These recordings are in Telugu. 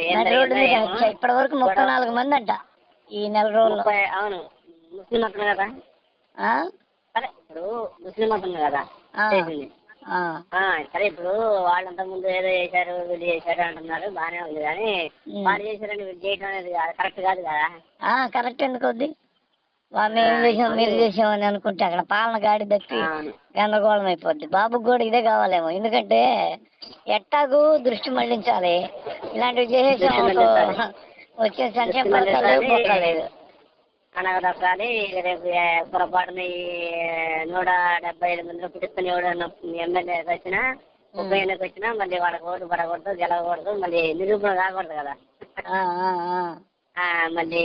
ఇప్పటి వరకు ముప్పై నాలుగు మంది అంట ఈ నెల ముప్పై అవును. ముస్లిం మతం కదా? సరే ఇప్పుడు ముస్లిం మతం కదా? సరే ఇప్పుడు వాళ్ళంత ముందు ఏదో చేశారు వీళ్ళు చేశారు అంటున్నారు బాగానే ఉంది కానీ. వాళ్ళు చేశారని వీళ్ళు చేయడం అనేది కరెక్ట్ కాదు కదా? ఆ, కరెక్ట్ ఎందుకు వద్ది? వా- మేము చేసాం మీరు చేసాం అని అనుకుంటే అక్కడ పాలన గాడి అవును. గందరగోళం అయిపోద్ది. బాబుకి కూడా ఇదే కావాలేమో. ఎందుకంటే ఎట్టాగు దృష్టి మళ్ళించాలి. ఇలాంటివి చేసేసాం దృష్టి అనుకో, మళ్ళించాలి. వచ్చే సంక్షేమ దృష్టి పథకాలు లేవు, మళ్ళించాలి. బొక్క లేదు అనగదొక్కాలి రేపు పొరపాటున ఈ నూట డెబ్బై ఐదు మందిలో ఎవడన్నా ఎమ్మెల్యేకి వచ్చినా ఉప ఎన్నిక వచ్చినా మళ్ళీ వాళ్ళకి ఓటు పడకూడదు గెలవకూడదు మళ్ళీ నిరూపణ కాకూడదు కదా. మళ్ళీ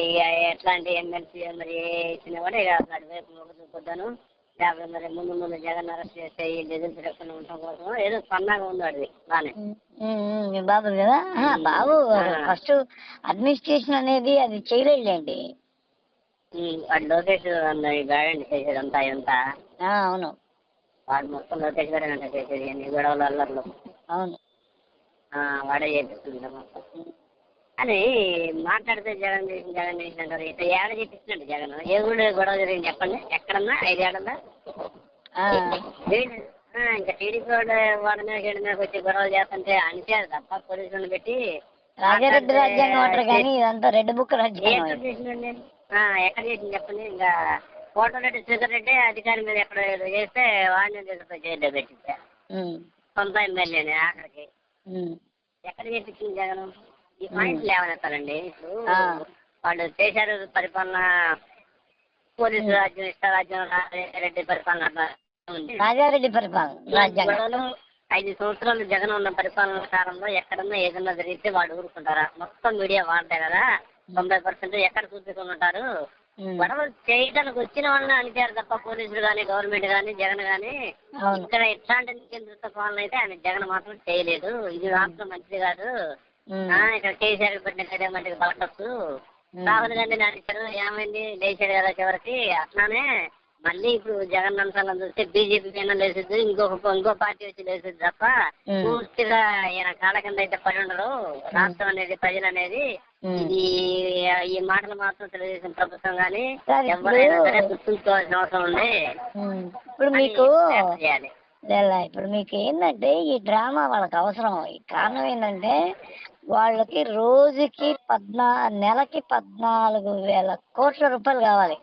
ఎట్లాంటి ఎమ్మెల్సీ మరి ఇచ్చిన కూడా ఇక అటు వైపు చూపుతాను లేకపోతే మరి ముందు ముందు జగన్ అరెస్ట్ చేస్తే ఈ నిధులు తిరగకుండా ఉండటం కోసం ఏదో పన్నాగా ఉంది ఉమ్, మీ బాబు కదా? బాబు ఫస్ట్ అడ్మినిస్ట్రేషన్ అనేది అది చేయలేదులేండి. వాడు లోకేష్ ఈ గాడండి చేసేదంతా ఇదంతా ఆ, అవును. వాడు మొత్తం లోకేష్ గారే అంట చేసేది అన్ని గొడవలు అల్లర్లు. అవును. ఆ, వాడే చేపిస్తుంది మొత్తం. అని మాట్లాడితే జగన్ చేసిన జగన్ చేసిన అంటారు. ఇట్లా ఏడ చేపిస్తున్నాడు జగన్? ఏ ఊళ్ళో గొడవ జరిగింది చెప్పండి. ఎక్కడన్నా? ఆ, ఇంకా టీడీపీ వాడు మీద వీడి మీద వచ్చి గొడవలు చేస్తుంటే అంతే తప్ప పోలీసులను పెట్టి రాజారెడ్డి రాజ్యాంగం అంటారు కానీ ఇదంతా రెడ్ బుక్ రాజ్యాంగం ఎక్కడ చేసింది చెప్పండి? ఇంకా కోటరెడ్డి శ్రీధర్ రెడ్డి అధికారి మీద ఎక్కడ చేస్తే వాడిని తీసుకుపోయి జైల్లో పెట్టించా సొంత ఎమ్మెల్యేని ఆఖరికి. ఉమ్, ఎక్కడ చేపించింది జగన్? ఈ ఇప్పుడు ఆ. వాళ్ళు చేశారు పరిపాలన పోలీసు రాజ్యం ఇష్ట రాజ్యం రెడ్డి పరిపాలన రాజారెడ్డి పరిపాలన ఐదు సంవత్సరాలు జగన్ ఉన్న పరిపాలన కాలంలో ఎక్కడన్నా ఏదన్నా జరిగితే వాడు ఊరుకుంటారా? మొత్తం మీడియా వాడతాయి కదా? తొంభై పర్సెంట్ ఎక్కడ చూపించుకుని ఉంటారు గొడవలు చేయడానికి వచ్చిన వాళ్ళని అనిచారు తప్ప పోలీసులు కానీ గవర్నమెంట్ కానీ జగన్ కానీ ఇక్కడ ఎట్లాంటి కేంద్రత్వ పాలన అయితే ఆయన జగన్ మాత్రం చేయలేదు. ఇది రాష్ట్రం మంచిది కాదు ఇక్కడ కేసీఆర్ పెట్టిన కదే మటుకు పలకచ్చు ఉమ్, రాహుల్ గాంధీ నడిచారు ఏమైంది? లేచాడు కదా చివరికి. అట్లానే మళ్ళీ ఇప్పుడు జగన్ అంశాలను చూస్తే బీజేపీ పైన లేచుద్ది ఇంకొక ఇంకో పార్టీ వచ్చి లేచుద్ది తప్ప. పూర్తిగా ఈయన కాళ్ళ కింద అయితే పడి ఉండరు రాష్ట్రం అనేది ప్రజలు అనేది. ఇది ఈ మాటలు మాత్రం తెలుగుదేశం ప్రభుత్వం కానీ ఎవరైనా సరే గుర్తుంచుకోవాల్సిన అవసరం ఉంది. ఇప్పుడు మీకు ఇప్పుడు మీకు ఏంటంటే ఈ డ్రామా వాళ్ళకి అవసరం. కారణం ఏంటంటే వాళ్ళకి రోజుకి పద్నా నెలకి పద్నాలుగు వేల కోట్ల రూపాయలు కావాలి.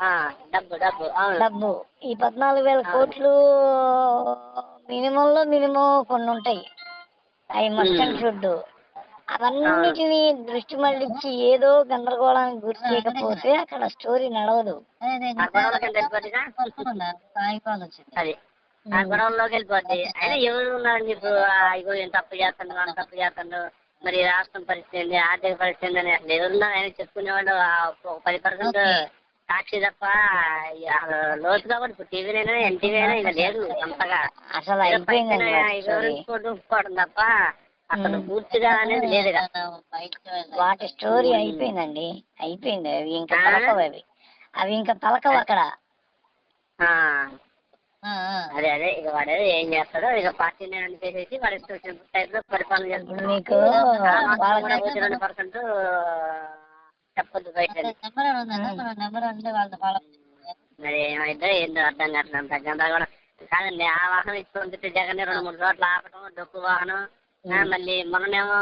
ఆ, డబ్బు డబ్బు అవును. డబ్బు. ఈ పద్నాలుగు వేల కోట్లు మినిమంలో మినిమం కొన్ని ఉంటాయి. అవి మస్టన్ షుడ్. అవన్నిటిని దృష్టి మళ్ళించి ఏదో గందరగోళానికి గురి చేయకపోతే అక్కడ స్టోరీ నడవదు. ఆ గొడవల్లోకి వెళ్ళిపోద్ది. అయినా ఎవరు ఉన్నారని చెప్పు ఆ, ఇగో ఈయన తప్పు చేస్తుండ్రు వాళ్ళు తప్పు చేస్తుండ్రు మరి రాష్ట్రం పరిస్థితి ఏంది ఆర్థిక పరిస్థితి ఏంది అని అసలు ఎవరున్నారు ఆయన చెప్పుకునేవాళ్ళు ఆ ఒక పది పర్సెంట్ సాక్షి తప్ప లోతుగా కూడా ఇప్పుడు టీవీనైనా ఎన్టీవీ అయినా ఇంకా లేదు అంతగా. అసలు వివరించుకోవడం తప్ప అసలు పూర్తిగా అనేది లేదు కదా వాటి స్టోరీ అయిపోయిందండి. అయిపోయింది. అవి ఇంకా పలకవు అవి. అవి ఇంకా పలకవు అక్కడ. ఆ, అదే అదే ఇక వాడు ఏం చేస్తాడో ఇక పార్టీని అని చేసేసి వాడు ఇష్టం వచ్చిన టైప్లో పరిపాలన చేస్తున్నాడు కూడా పర్సెంట్ చెప్పొద్దు బయట మరి ఏమైందో ఏందో అర్థం కావట్లేదు అంత గందరగోళం. కాదండి ఆ వాహనం ఇచ్చుకుంటే జగన్ రెండు మూడు చోట్ల ఆపటం డొక్కు వాహనం. మళ్ళీ మొన్ననేమో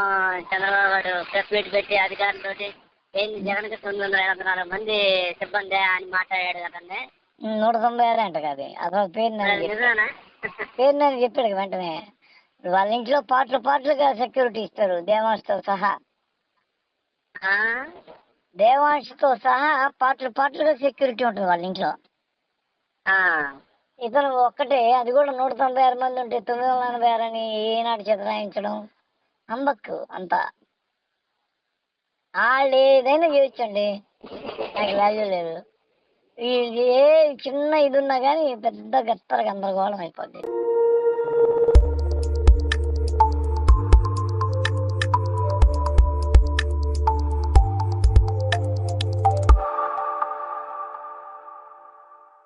చంద్రబాబు గారు ప్రెస్ మీట్ పెట్టి అధికారులతోటి ఏంది జగన్కి తొమ్మిది వందల ఎనభై నాలుగు మంది సిబ్బంది అని మాట్లాడాడు కదండి. నూట తొంభై ఆరు అంట కాదు అసలు పేరు పేరు నేను చెప్పాడు వెంటనే. వాళ్ళ ఇంట్లో పాటలు పాటలుగా సెక్యూరిటీ ఇస్తారు దేవాంశతో సహా? దేవాంశతో సహా పాటలు పాటలుగా సెక్యూరిటీ ఉంటుంది వాళ్ళ ఇంట్లో. ఇతను ఒక్కటే అది కూడా నూట తొంభై ఆరు మంది ఉంటే తొమ్మిది వందల ఎనభై ఆరు అని ఏనాడు చిత్రాయించడం అంబక్కు అంత. వాళ్ళు ఏదైనా చేయొచ్చండి. నాకు వాల్యూ లేదు. ఏ చిన్న ఇది ఉన్నా కానీ పెద్ద గత్తర గందరగోళం అయిపోద్ది.